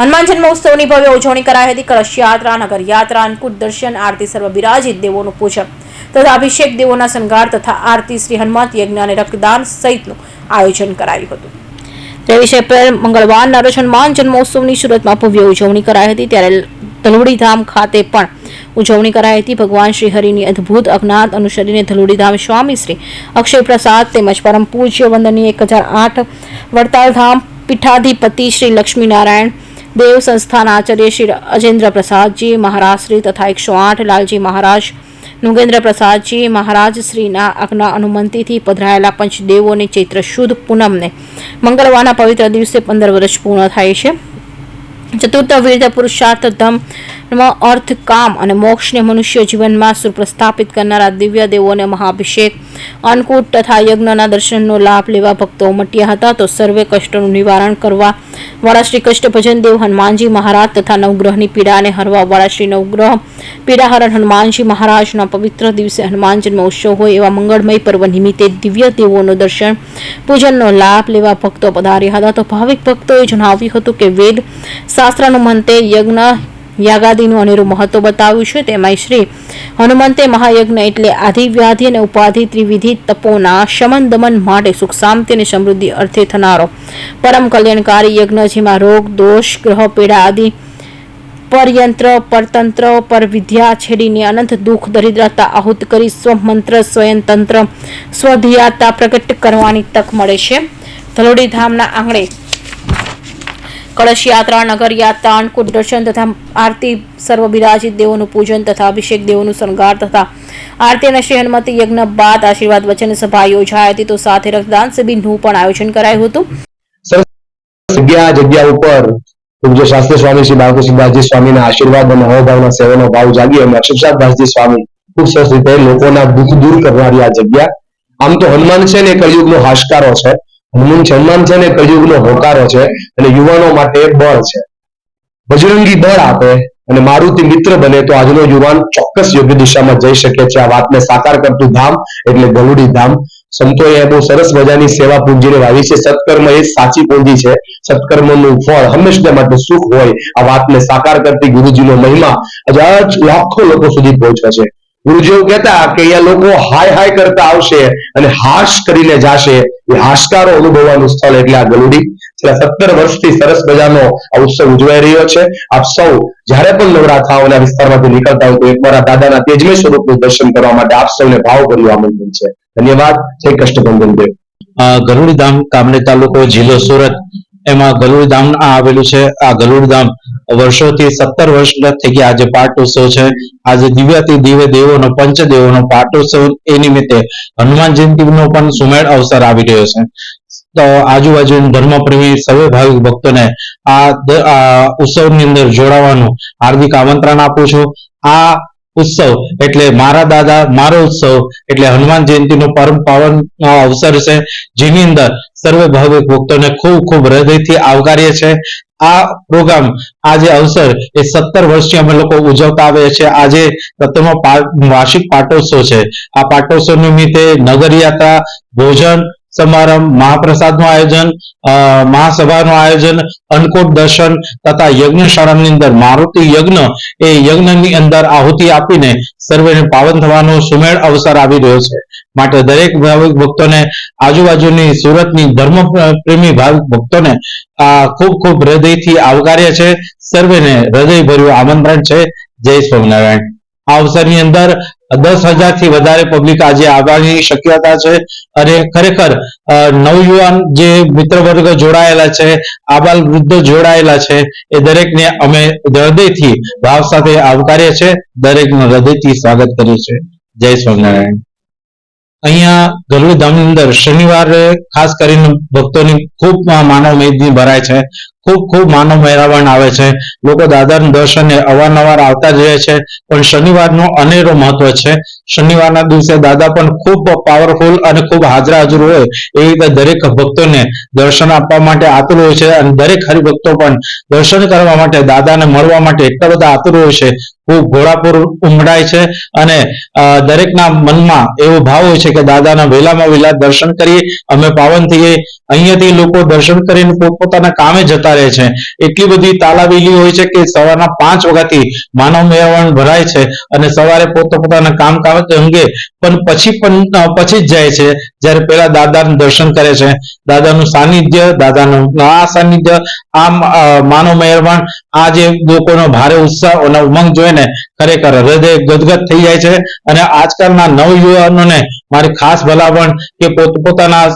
હનુમાન જન્મોત્સવની ભવ્ય ઉજવણી કરાઈ હતી. કળશ યાત્રા, નગર યાત્રા અન્નકૂટ દર્શન આરતી સર્વ બિરાજિત દેવોનું પૂજન તથા અભિષેક દેવોના શણગાર તથા આરતી શ્રી હનુમાન યજ્ઞ અને રક્તદાન સહિતનું આયોજન કરાયું હતું. ત્રેવીસ એપ્રિલ મંગળવારના રોજ હનુમાન જન્મોત્સવની સુરતમાં ભવ્ય ઉજવણી કરાઈ હતી. ત્યારે ધલુડીધામ ખાતે પણ ઉજવણી કરાઈ હતી. ભગવાન શ્રી હરિની અદ્ભુત અજ્ઞાત અનુસરીને ધલુડીધામ સ્વામી શ્રી અક્ષય પ્રસાદ તેમજ પરમ પૂજ્ય વંદનીય એક હજાર આઠ વડતાલધામ પીઠાધિપતિ શ્રી લક્ષ્મીનારાયણ દેવ સંસ્થાના આચાર્ય શ્રી અજેન્દ્ર પ્રસાદજી મહારાજ શ્રી તથા એકસો આઠ લાલજી મહારાજ, નુગેન્દ્ર પ્રસાદજી મહારાજ શ્રીના આજ્ઞા અનુમતિથી પધરાયેલા પંચદેવોની ચૈત્ર શુદ્ધ પૂનમને મંગળવારના પવિત્ર દિવસે પંદર વર્ષ પૂર્ણ થાય છે. ચતુર્થ વીર્ય પુરુષાર્થ ધર્મ અર્થ કામ અને મોક્ષને મનુષ્ય જીવનમાં સુપ્રસ્થાપિત કરનારા દિવ્ય દેવોને મહાભિષેક, અન્નકૂટ તથા યજ્ઞના દર્શનનો લાભ લેવા ભક્તો મટ્યા હતા તો સર્વે કષ્ટોનું નિવારણ કરવા વાળા શ્રી કષ્ટભજન દેવ હનુમાનજી મહારાજ તથા નવગ્રહની પીડાને હરવા વાળા શ્રી નવગ્રહ પીડાહરણ હનુમાનજી મહારાજના પવિત્ર દિવસે હનુમાન જન્મ ઉત્સવ હોય એવા મંગળમય પર્વ નિમિત્તે દિવ્ય દેવોનું દર્શન, પૂજનનો લાભ લેવા ભક્તો પધાર્યા હતા. તો ભાવિક ભક્તોએ જણાવ્યું હતું કે વેદ શાસ્ત્રનું મંતે યજ્ઞ યાગાદીનું અનેરું મહત્વ બતાવ્યું છે. તેમાં શ્રી હનુમંતે મહાયજ્ઞ એટલે આધિવ્યાધિ અને ઉપાધિ ત્રિવિધિ તપોના શમન દમન માટે સુખ, શાંતિ અને સમૃદ્ધિ અર્થે થનારો પરમ કલ્યાણકારી યજ્ઞ, જેમાં રોગ, દોષ, ગ્રહ, પીડા આદિ, પરયંત્ર, પરતંત્ર પર વિદ્યા છેડીને અનંત દુઃખ, દરિદ્રતા આહુત કરી સ્વમંત્ર, સ્વયંતંત્ર, સ્વધિયાતા પ્રગટ કરવાની તક મળે છે. ધલોડી ધામના આંગણે કળશ યાત્રા, નગર યાત્રા અન્નકૂટ દર્શન તથા આરતી સર્વ બિરાજિત દેવોનું પૂજન તથા અભિષેક દેવોનું શણગાર તથા આરતી અને શ્રી યજ્ઞ બાદ આશીર્વાદ વચન સભા યોજાઈ હતી. તો સાથે રક્તદાન શિબિરનું પણ આયોજન કરાયું હતું. જગ્યા જગ્યા ઉપર પૂજ્ય શાસ્ત્રી સ્વામી શ્રી બાલકૃષ્ણદાસજી સ્વામીના આશીર્વાદ અને હોભાવના સેવાનો ભાવ જાગી અને અક્ષરદાસજી સ્વામી ખૂબ સરસ રીતે લોકોના દુઃખ દૂર કરનારી આ જગ્યા. આમ તો હનુમાન છે ને કળિયુગનો હાશકારો છે. હનુમાન છે છે ને કળિયુગનો હોકારો છે અને યુવાનો માટે બળ છે. બજરંગી બળ આપે અને મારુતિ મિત્ર બને તો આજનો યુવાન ચોક્કસ યોગ્ય દિશામાં જઈ શકે છે. આ વાતને સાકાર કરતું ધામ એટલે ગલુડી ધામ. સંતોએ બહુ સરસ મજાની સેવા પૂંજીને વાવી છે. સત્કર્મ એ સાચી પૂંજી છે. સત્કર્મનું ફળ હંમેશા માટે સુખ હોય. આ વાતને સાકાર કરતી ગુરુજીનો મહિમા હજાર લાખો લોકો સુધી પહોંચે છે. ગુરુજી કહેતા કે અહીંયા લોકો હાય હાય કરતા આવશે અને હાશ કરીને જાશે. એ હાશકારો અનુભવવાનું સ્થળ એટલે આ ગલુડી. છેલ્લા સત્તર વર્ષથી સરસ મજાનો આ ઉત્સવ ઉજવાઈ રહ્યો છે. આપ સૌ જ્યારે પણ નવરાત્રાઓના વિસ્તારમાંથી નીકળતા હોય તો એકવાર આ દાદાના તેજમય સ્વરૂપનું દર્શન કરવા માટે આપ સૌને ભાવભર્યું આમંત્રણ છે. ધન્યવાદ. જય કષ્ટભંજન દેવ. ગરુડી ગરુડધામ કામણે તાલુકો જિલ્લો સુરત. એમાં ગરુડધામ ધામ આવેલું છે. આ ગરુડધામ વર્ષોથી સત્તર વર્ષ થઈ ગયા. આજે પાટોત્સવ છે. આજે દિવ્યાતિ દિવ્ય દેવોનો, પંચદેવોનો પાટ ઉત્સવ એ નિમિત્તે હનુમાન જયંતિનો પણ સુમેળ અવસર આવી રહ્યો છે. તો આજુબાજુ ધર્મપ્રેમી સર્વે ભાવિક ભક્તોને આ ઉત્સવની અંદર જોડાવાનું હાર્દિક આમંત્રણ આપું છું. આ ઉત્સવ. એટલે મારા દાદા, મારો ઉત્સવ, એટલે હનુમાન જયંતિનો પરમ પાવન અવસર છે. જેની અંદર સર્વે ભાવિક ભક્તોને ખૂબ ખૂબ હૃદયથી આવકારીએ છે. આ પ્રોગ્રામ, આ જે અવસર એ સત્તર વર્ષથી અમે લોકો ઉજવતા આવીએ છીએ. આજે પ્રથમ વાર્ષિક પાટોત્સવ છે, આ પાટોત્સવ નિમિત્તે નગર યાત્રા ભોજન સમારંભ, મહાપ્રસાદનું આયોજન મહાસભાનું આયોજન, અન્નકૂટ દર્શન તથા યજ્ઞશાળાની અંદર મારુતિ યજ્ઞ એ યજ્ઞની અંદર આહુતિ આપીને સર્વેને પાવન થવાનો સુમેળ અવસર આવી રહ્યો છે. માટે દરેક ભાવિક ભક્તોને આજુબાજુની સુરતની ધર્મ પ્રેમી ભાવિક ભક્તોને આ ખૂબ ખૂબ હૃદયથી આવકાર્ય છે. સર્વેને હૃદયભર્યું આમંત્રણ છે. જય સ્વામિનારાયણ. અવસરની અંદર દસ હજારથી વધારે પબ્લિક આજે આવવાની શક્યતા છે અને ખરેખર નવયુવાન જે મિત્રવર્ગ જોડાયેલા છે, આબાલ વૃદ્ધ જોડાયેલા છે, એ દરેકને અમે હૃદયથી ભાવ સાથે આવકારીએ છે દરેકનું હૃદયથી સ્વાગત કરીએ છીએ. જય સ્વામિનારાયણ. અહીંયા ગરુડ ધામની અંદર શનિવારે ખાસ કરીને ભક્તોની ખૂબ માનવ મેદની ભરાય છે. ખૂબ ખૂબ માનવ મેળાવણ આવે છે. લોકો દાદાના દર્શને અવારનવાર આવતા જ રહે છે. પણ શનિવારનો અનેરો મહત્વ છે. શનિવારના દિવસે દાદા પણ ખૂબ પાવરફુલ અને ખૂબ હાજરા હાજર હોય એ રીતે દરેક ભક્તોને દર્શન આપવા માટે આતુર હોય છે અને દરેક હરિભક્તો પણ દર્શન કરવા માટે દાદાને મળવા માટે એટલા બધા આતુર હોય છે. ખૂબ ઘોડાપુર ઉમડાય છે અને દરેકના મનમાં એવો ભાવ હોય છે કે દાદાના વહેલામાં વહેલા દર્શન કરીએ. અમે પાવન થઈએ. અહીંયાથી લોકો દર્શન કરીને પોતપોતાના કામે જતા જતા રહે છે. એટલી બધી તાલાવેલી હોય છે કે સવારના પાંચ વાગ્યાથી માનવ મેળવણ ભરાય છે અને સવારે પોતપોતાના કામ કાજ અંગે પણ પછી પણ પછી જ જાય છે. જ્યારે પહેલા દાદાનું દર્શન કરે છે. દાદાનું સાનિધ્ય, દાદાનું, આ સાનિધ્ય, આમ માનવ મેળવણ, આ જે લોકોનો ભારે ઉત્સાહ અને ઉમંગ જોઈને ખરેખર હૃદય ગદગદ થઈ જાય છે. અને આજકાલના નવયુવાનોને મારી ખાસ ભલામણ કે પોતપોતાના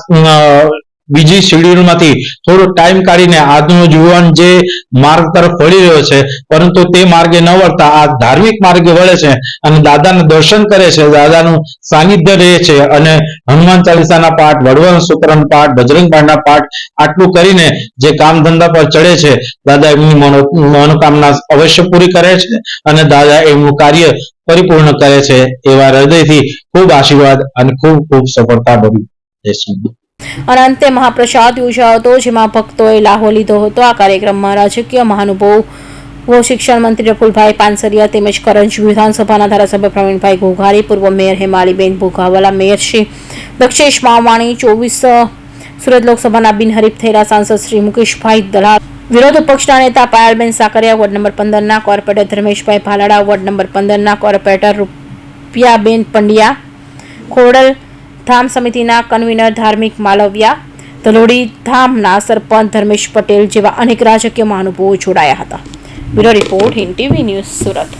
બીજી શેડ્યુલમાંથી થોડો ટાઈમ કાઢીને આજનો યુવાન જે માર્ગ તરફ વળી રહ્યો છે, પરંતુ તે માર્ગે ન વળતા આ ધાર્મિક માર્ગે વળે છે અને દાદાના દર્શન કરે છે, દાદાનું સાનિધ્ય રહે છે અને હનુમાન ચાલીસાના પાઠ વડવન સૂત્રનો પાઠ, બજરંગ બાણના પાઠ આટલું કરીને જે કામ ધંધા પર ચડે છે, દાદા એમની મનોકામના અવશ્ય પૂરી કરે છે અને દાદા એમનું કાર્ય પરિપૂર્ણ કરે છે એવા હૃદયથી ખૂબ આશીર્વાદ અને ખૂબ ખૂબ સફળતા ભર્યું દેશું અને અંતે મહાપ્રસાદ યોજાયો હતો, જેમાં ભક્તોએ લાહો લીધો હતો. આ કાર્યક્રમમાં રાજકીય મહાનુભાવો શિક્ષણ મંત્રી રકુલભાઈ પાનસરિયા તેમજ કરંજ વિધાનસભાના ધારાસભ્ય પ્રવીણભાઈ ઘોઘારી, પૂર્વ મેયર હેમાલીબેન ભોગાવાલા, મેયર શ્રી દક્ષેશ માવાણી, ચોવીસ સુરત લોકસભાના બિનહરીફ થયેલા સાંસદ શ્રી મુકેશભાઈ દલાલ, વિરોધ પક્ષના નેતા Payalben Sakariya, ward number પંદરના corporator Dharmeshbhai Bhalada, ward number પંદરના corporator Rupiyaben Pandya, Khodal Dham સમિતિના કન્વીનર ધાર્મિક માલવ્યા ધલોડી ધામના સરપંચ ધર્મેશ પટેલ જેવા અનેક રાજકીય મહાનુભાવો જોડાયા હતા. Bureau report Hind TV news Surat.